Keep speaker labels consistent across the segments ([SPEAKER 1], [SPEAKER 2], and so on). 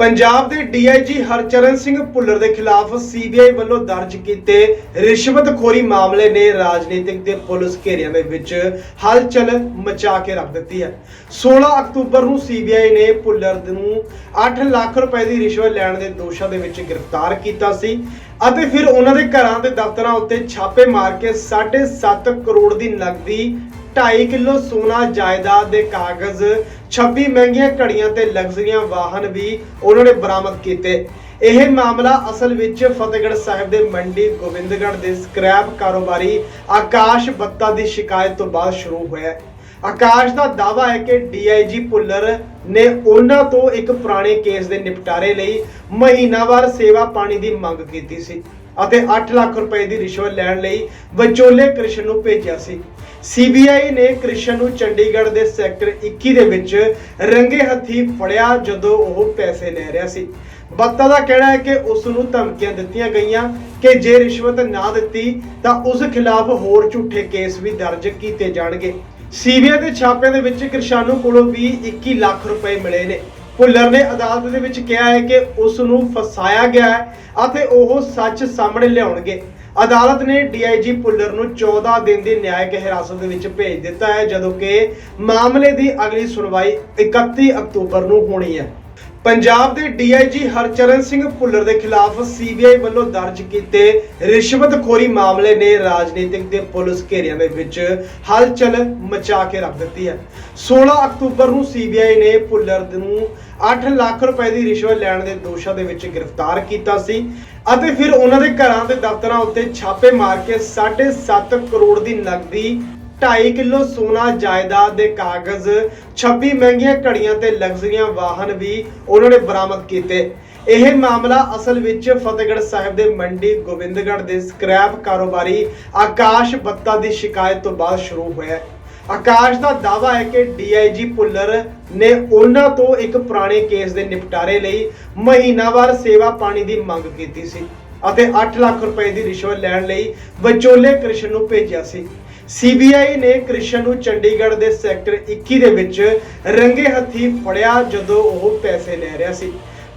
[SPEAKER 1] ਪੰਜਾਬ ਦੇ ਡੀਆਈਜੀ ਹਰਚਰਨ ਸਿੰਘ ਭੁੱਲਰ ਦੇ ਖਿਲਾਫ ਸੀਬੀਆਈ ਵੱਲੋਂ ਦਰਜ ਕੀਤੇ ਰਿਸ਼ਵਤਖੋਰੀ ਮਾਮਲੇ ਨੇ ਰਾਜਨੀਤਿਕ ਤੇ ਪੁਲਿਸ ਘੇਰਿਆਂ ਦੇ ਵਿੱਚ ਹਲਚਲ ਮਚਾ ਕੇ ਰੱਖ ਦਿੱਤੀ ਹੈ। 16 ਅਕਤੂਬਰ ਨੂੰ ਸੀਬੀਆਈ ਨੇ ਭੁੱਲਰ ਨੂੰ 8 ਲੱਖ ਰੁਪਏ ਦੀ ਰਿਸ਼ਵਤ ਲੈਣ ਦੇ ਦੋਸ਼ਾਂ ਦੇ ਵਿੱਚ ਗ੍ਰਿਫਤਾਰ ਕੀਤਾ ਸੀ ਅਤੇ ਫਿਰ ਉਹਨਾਂ ਦੇ ਘਰਾਂ ਤੇ ਦਫ਼ਤਰਾਂ ਉੱਤੇ ਛਾਪੇ ਮਾਰ ਕੇ 7.5 ਕਰੋੜ ਦੀ ਨਕਦੀ 2.5 ਕਿਲੋ ਸੋਨਾ ਜਾਇਦਾਦ ਦੇ ਕਾਗਜ਼ 26 ਮਹਿੰਗੀਆਂ ਘੜੀਆਂ ਤੇ ਲਗਜ਼ਰੀਆਂ ਵਾਹਨ ਵੀ ਉਹਨਾਂ ਨੇ ਬਰਾਮਦ ਕੀਤੇ। ਇਹ ਮਾਮਲਾ ਅਸਲ ਵਿੱਚ ਫਤਿਹਗੜ੍ਹ ਸਾਹਿਬ ਦੇ ਮੰਡੀ ਗੋਬਿੰਦਗੜ੍ਹ ਦੇ ਸਕ੍ਰੈਪ ਕਾਰੋਬਾਰੀ ਆਕਾਸ਼ ਬੱਤਾ ਦੀ ਸ਼ਿਕਾਇਤ ਤੋਂ ਬਾਅਦ ਸ਼ੁਰੂ ਹੋਇਆ। ਆਕਾਸ਼ ਦਾ ਦਾਅਵਾ ਹੈ ਕਿ ਡੀਆਈਜੀ ਭੁੱਲਰ ਨੇ ਉਹਨਾਂ ਤੋਂ ਇੱਕ ਪੁਰਾਣੇ ਕੇਸ ਦੇ ਨਿਪਟਾਰੇ ਲਈ ਮਹੀਨਾਵਾਰ ਸੇਵਾ ਪਾਣੀ ਦੀ ਮੰਗ ਕੀਤੀ ਸੀ। ਅਤੇ 8 ਲੱਖ ਰੁਪਏ ਦੀ ਰਿਸ਼ਵਤ ਲੈਣ ਲਈ ਵਿਚੋਲੇ ਕ੍ਰਿਸ਼ਨ ਨੂੰ ਭੇਜਿਆ ਸੀ। ਸੀਬੀਆਈ ਨੇ ਕ੍ਰਿਸ਼ਨ ਨੂੰ ਚੰਡੀਗੜ੍ਹ ਦੇ ਸੈਕਟਰ 21 ਦੇ ਵਿੱਚ ਰੰਗੇ ਹੱਥੀ ਫੜਿਆ ਜਦੋਂ ਉਹ ਪੈਸੇ ਲੈ ਰਿਹਾ ਸੀ। ਬੱਤਾ ਦਾ ਕਹਿਣਾ ਹੈ ਕਿ ਉਸ ਨੂੰ ਧਮਕੀਆਂ ਦਿੱਤੀਆਂ ਗਈਆਂ ਕਿ ਜੇ ਰਿਸ਼ਵਤ ਨਾ ਦਿੱਤੀ ਤਾਂ ਉਸ ਖਿਲਾਫ ਹੋਰ ਝੂਠੇ ਕੇਸ ਵੀ ਦਰਜ ਕੀਤੇ ਜਾਣਗੇ। ਸੀਬੀਆਈ ਦੇ ਛਾਪਿਆਂ ਦੇ ਵਿੱਚ ਕ੍ਰਿਸ਼ਾਨੂ ਕੋਲੋਂ ਵੀ 21 ਲੱਖ ਰੁਪਏ ਮਿਲੇ ਨੇ। ਭੁੱਲਰ ਨੇ ਅਦਾਲਤ ਦੇ ਵਿੱਚ ਕਿਹਾ ਹੈ ਕਿ ਉਸ ਨੂੰ ਫਸਾਇਆ ਗਿਆ ਹੈ ਅਤੇ ਉਹ ਸੱਚ ਸਾਹਮਣੇ ਲਿਆਉਣਗੇ। ਅਦਾਲਤ ਨੇ ਡੀਆਈਜੀ ਭੁੱਲਰ ਨੂੰ 14 ਦਿਨ ਦੀ ਨਿਆਇਕ ਹਿਰਾਸਤ ਦੇ ਵਿੱਚ ਭੇਜ ਦਿੱਤਾ ਹੈ, ਜਦੋਂ ਕਿ ਮਾਮਲੇ ਦੀ ਅਗਲੀ ਸੁਣਵਾਈ 31 ਅਕਤੂਬਰ ਨੂੰ ਹੋਣੀ ਹੈ। ਪੰਜਾਬ ਦੇ ਡੀਆਈਜੀ ਹਰਚਰਨ ਸਿੰਘ ਭੁੱਲਰ ਦੇ ਖਿਲਾਫ ਸੀਬੀਆਈ ਵੱਲੋਂ ਦਰਜ ਕੀਤੇ ਰਿਸ਼ਵਤਖੋਰੀ ਮਾਮਲੇ ਨੇ ਰਾਜਨੀਤਿਕ ਤੇ ਪੁਲਿਸ ਘੇਰਿਆਂ ਦੇ ਵਿੱਚ ਹਲਚਲ ਮਚਾ ਕੇ ਰੱਖ ਦਿੱਤੀ ਹੈ। 16 ਅਕਤੂਬਰ ਨੂੰ ਸੀਬੀਆਈ ਨੇ ਭੁੱਲਰ ਨੂੰ 8 ਲੱਖ ਰੁਪਏ ਦੀ ਰਿਸ਼ਵਤ ਲੈਣ ਦੇ ਦੋਸ਼ਾਂ ਦੇ ਵਿੱਚ ਗ੍ਰਿਫਤਾਰ ਕੀਤਾ ਸੀ ਅਤੇ ਫਿਰ ਉਹਨਾਂ ਦੇ ਘਰਾਂ ਤੇ ਦਫ਼ਤਰਾਂ ਉੱਤੇ ਛਾਪੇ ਮਾਰ ਕੇ 7.5 ਕਰੋੜ ਦੀ ਨਕਦੀ 2.5 ਕਿਲੋ ਸੋਨਾ ਜਾਇਦਾਦ ਦੇ ਕਾਗਜ਼ 26 ਮਹਿੰਗੀਆਂ ਘੜੀਆਂ ਤੇ ਲਗਜ਼ਰੀਆਂ ਵਾਹਨ ਵੀ ਉਹਨਾਂ ਨੇ ਬਰਾਮਦ ਕੀਤੇ। ਇਹ ਮਾਮਲਾ ਅਸਲ ਵਿੱਚ ਫਤਿਹਗੜ੍ਹ ਸਾਹਿਬ ਦੇ ਮੰਡੀ ਗੋਬਿੰਦਗੜ੍ਹ ਦੇ ਸਕ੍ਰੈਪ ਕਾਰੋਬਾਰੀ ਆਕਾਸ਼ ਬੱਤਾ ਦੀ ਸ਼ਿਕਾਇਤ ਤੋਂ ਬਾਅਦ ਸ਼ੁਰੂ ਹੋਇਆ ਹੈ। ਆਕਾਸ਼ ਦਾ ਦਾਅਵਾ ਹੈ ਕਿ ਡੀਆਈਜੀ ਭੁੱਲਰ ਨੇ ਉਹਨਾਂ ਤੋਂ ਇੱਕ ਪੁਰਾਣੇ ਕੇਸ ਦੇ ਨਿਪਟਾਰੇ ਲਈ ਮਹੀਨਾਵਾਰ ਸੇਵਾ ਪਾਣੀ ਦੀ ਮੰਗ ਕੀਤੀ ਸੀ ਅਤੇ 8 ਲੱਖ ਰੁਪਏ ਦੀ ਰਿਸ਼ਵਤ ਲੈਣ ਲਈ ਵਿਚੋਲੇ ਕ੍ਰਿਸ਼ਨ ਨੂੰ ਭੇਜਿਆ ਸੀ। ਸੀਬੀਆਈ ਨੇ ਕ੍ਰਿਸ਼ਨ ਨੂੰ ਚੰਡੀਗੜ੍ਹ ਦੇ ਸੈਕਟਰ 21 ਦੇ ਵਿੱਚ ਰੰਗੇ ਹੱਥੀ ਫੜਿਆ ਜਦੋਂ ਉਹ ਪੈਸੇ ਲੈ ਰਿਹਾ ਸੀ।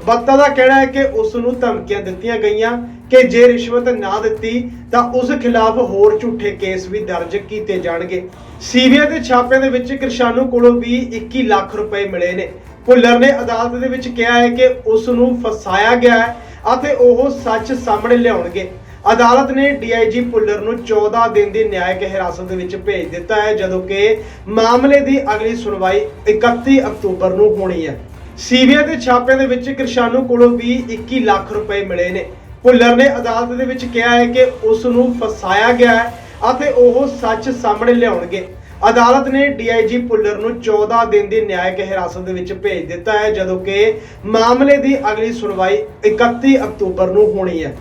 [SPEAKER 1] ਬੱਤਾ ਦਾ ਕਹਿਣਾ ਹੈ ਕਿ ਉਸ ਨੂੰ ਧਮਕੀਆਂ ਦਿੱਤੀਆਂ ਗਈਆਂ ਕਿ ਜੇ ਰਿਸ਼ਵਤ ਨਾ ਦਿੱਤੀ ਤਾਂ ਉਸ ਖਿਲਾਫ ਹੋਰ ਝੂਠੇ ਕੇਸ ਵੀ ਦਰਜ ਕੀਤੇ ਜਾਣਗੇ। ਸੀਬੀਆਈ ਦੇ ਛਾਪਿਆਂ ਦੇ ਵਿੱਚ ਕ੍ਰਿਸ਼ਾਨੂ ਕੋਲੋਂ ਵੀ 21 ਲੱਖ ਰੁਪਏ ਮਿਲੇ ਨੇ। ਭੁੱਲਰ ਨੇ ਅਦਾਲਤ ਦੇ ਵਿੱਚ ਕਿਹਾ ਹੈ ਕਿ ਉਸ ਨੂੰ ਫਸਾਇਆ ਗਿਆ ਹੈ ਅਤੇ ਉਹ ਸੱਚ ਸਾਹਮਣੇ ਲਿਆਉਣਗੇ। ਅਦਾਲਤ ਨੇ ਡੀਆਈਜੀ ਭੁੱਲਰ ਨੂੰ 14 ਦਿਨ ਦੀ ਨਿਆਇਕ ਹਿਰਾਸਤ ਦੇ ਵਿੱਚ ਭੇਜ ਦਿੱਤਾ ਹੈ, ਜਦੋਂ ਕਿ ਮਾਮਲੇ ਦੀ ਅਗਲੀ ਸੁਣਵਾਈ 31 ਅਕਤੂਬਰ ਨੂੰ ਹੋਣੀ ਹੈ। ਸੀਬੀਆਈ ਦੇ ਛਾਪਿਆਂ ਦੇ ਵਿੱਚ ਕਿਰਸ਼ਾਨੂ ਕੋਲੋਂ ਵੀ 21 ਲੱਖ ਰੁਪਏ ਮਿਲੇ ਨੇ। ਭੁੱਲਰ ਨੇ ਅਦਾਲਤ ਦੇ ਵਿੱਚ ਕਿਹਾ ਹੈ ਕਿ ਉਸ ਨੂੰ ਫਸਾਇਆ ਗਿਆ ਹੈ ਅਤੇ ਉਹ ਸੱਚ ਸਾਹਮਣੇ ਲਿਆਉਣਗੇ। ਅਦਾਲਤ ਨੇ ਡੀਆਈਜੀ ਭੁੱਲਰ ਨੂੰ 14 ਦਿਨ ਦੀ ਨਿਆਇਕ ਹਿਰਾਸਤ ਦੇ ਵਿੱਚ ਭੇਜ ਦਿੱਤਾ ਹੈ, ਜਦੋਂ ਕਿ ਮਾਮਲੇ ਦੀ ਅਗਲੀ ਸੁਣਵਾਈ 31 ਅਕਤੂਬਰ ਨੂੰ ਹੋਣੀ ਹੈ।